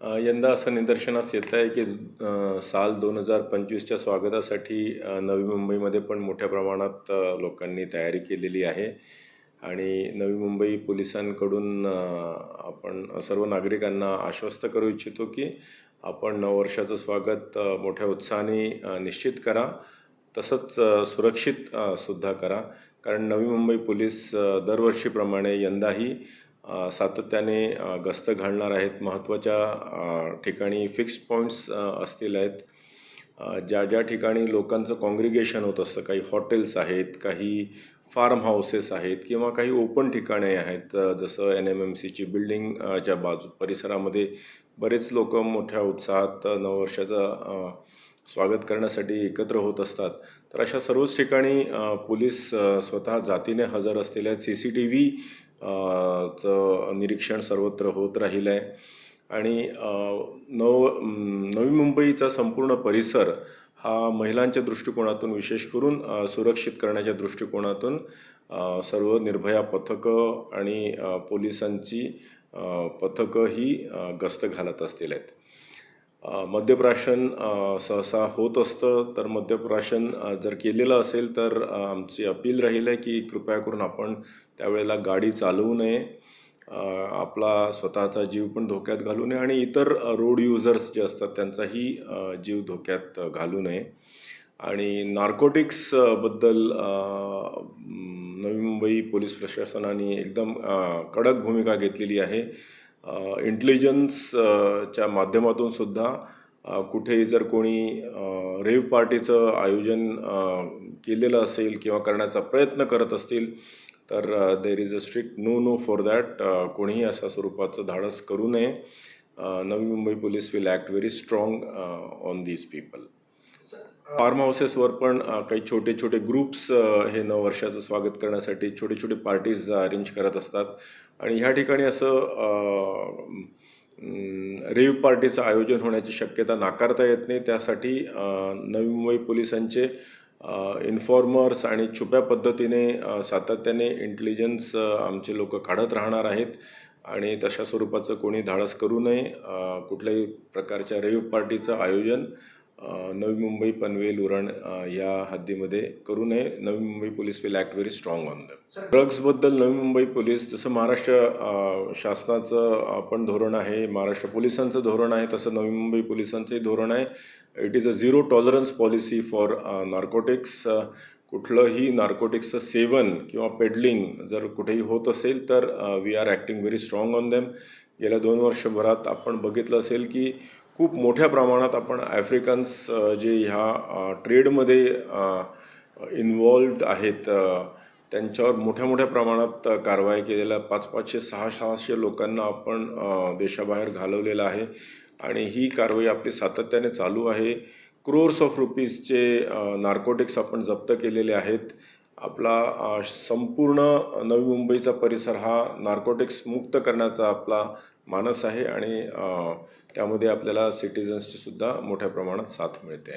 यंदा असं निदर्शनास येत आहे की साल दोन हजार पंचवीसच्या स्वागतासाठी नवी मुंबईमध्ये पण मोठ्या प्रमाणात लोकांनी तयारी केलेली आहे. आणि नवी मुंबई पोलिसांकडून आपण सर्व नागरिकांना आश्वस्त करू इच्छितो की आपण नववर्षाचं स्वागत मोठ्या उत्साहाने निश्चित करा. तसंच सुरक्षित सुद्धा करा. कारण नवी मुंबई पोलीस दरवर्षीप्रमाणे यंदाही सातत्याने गस्त घालणार आहेत. महत्त्वाच्या ठिकाणी फिक्स्ड पॉईंट्स असतील आहेत. ज्या ज्या ठिकाणी लोकांचं कॉन्ग्रिगेशन होत असतं काही हॉटेल्स आहेत काही फार्म हाऊसेस आहेत किंवा काही ओपन ठिकाणे आहेत. जसं एन एम एम सीची बिल्डिंगच्या बाजू परिसरामध्ये बरेच लोक मोठ्या उत्साहात नववर्षाचं स्वागत करण्यासाठी एकत्र होत असतात. तर अशा सर्वच ठिकाणी पोलीस स्वतः जातीने हजर असलेल्या आहेत. सी सी टी व्ही चं निरीक्षण सर्वत्र होत राहिलं आहे आणि नव नवी मुंबईचा संपूर्ण परिसर हा महिलांच्या दृष्टिकोनातून विशेष करून सुरक्षित करण्याच्या दृष्टिकोनातून सर्व निर्भया पथकं आणि पोलिसांची पथकं ही गस्त घालत असतील आहेत. मद्यप्राशन सहसा होत असतं. तर मद्यप्राशन जर केलेलं असेल तर आमची अपील राहील आहे की कृपया करून आपण त्यावेळेला गाडी चालवू नये. आपला स्वतःचा जीव पण धोक्यात घालू नये आणि इतर रोड युजर्स जे असतात त्यांचाही जीव धोक्यात घालू नये. आणि नार्कोटिक्सबद्दल नवी मुंबई पोलीस प्रशासनाने एकदम कडक भूमिका घेतलेली आहे. इंटेलिजन्सच्या माध्यमातून सुद्धा कुठेही जर कोणी रेव्ह पार्टीचं आयोजन केलेलं असेल किंवा करण्याचा प्रयत्न करत असतील तर there is a strict no no for that कोणीही अशा स्वरूपाचं धाडस करू नये. Navi Mumbai police will act very strong on these people farm हाऊसेसवर पण काही छोटे छोटे ग्रुप्स हे नववर्षाचं स्वागत करण्यासाठी छोटे छोटे पार्टीज अरेंज करत असतात. आणि ह्या ठिकाणी असं रेव्ह पार्टीचं आयोजन होण्याची शक्यता नाकारता येत नाही. त्यासाठी नवी मुंबई पोलिसांचे इन्फॉर्मर्स आणि छुप्या पद्धतीने सातत्याने इंटेलिजन्स आमचे लोक काढत राहणार आहेत. आणि तशा स्वरूपाचं कोणी धाडस करू नये. कुठल्याही प्रकारच्या रेव्ह पार्टीचं आयोजन नवी मुंबई पनवेल उरण या हद्दीमध्ये करू नये. Navi Mumbai police will act very strong on the ड्रग्सबद्दल Navi Mumbai police जसं महाराष्ट्र शासनाचं पण धोरण आहे महाराष्ट्र पोलिसांचं धोरण आहे तसं नवी मुंबई पोलिसांचंही धोरण आहे. It is a zero tolerance policy for narcotics कुठलंही नार्कोटिक्सचं सेवन किंवा पेडलिंग जर कुठेही होत असेल तर we are acting very strong on them गेल्या दोन वर्षभरात आपण बघितलं असेल की खूप मोठ्या प्रमाणात आपण ॲफ्रिकन्स जे ह्या ट्रेडमध्ये इन्वॉल्ड आहेत त्यांच्यावर मोठ्या मोठ्या प्रमाणात कारवाई केलेल्या पाच पाचशे सहा सहाशे लोकांना आपण देशाबाहेर घालवलेलं आहे. आणि ही कारवाई आपली सातत्याने चालू आहे. क्रोर्स ऑफ रुपीजचे नार्कोटिक्स आपण जप्त केलेले आहेत. आपला संपूर्ण नवी मुंबईचा परिसर हा नार्कोटिक्स मुक्त करण्याचा आपला मानस आहे आणि त्यामध्ये आपल्याला सिटिझन्सची सुद्धा मोठ्या प्रमाणात साथ मिळते.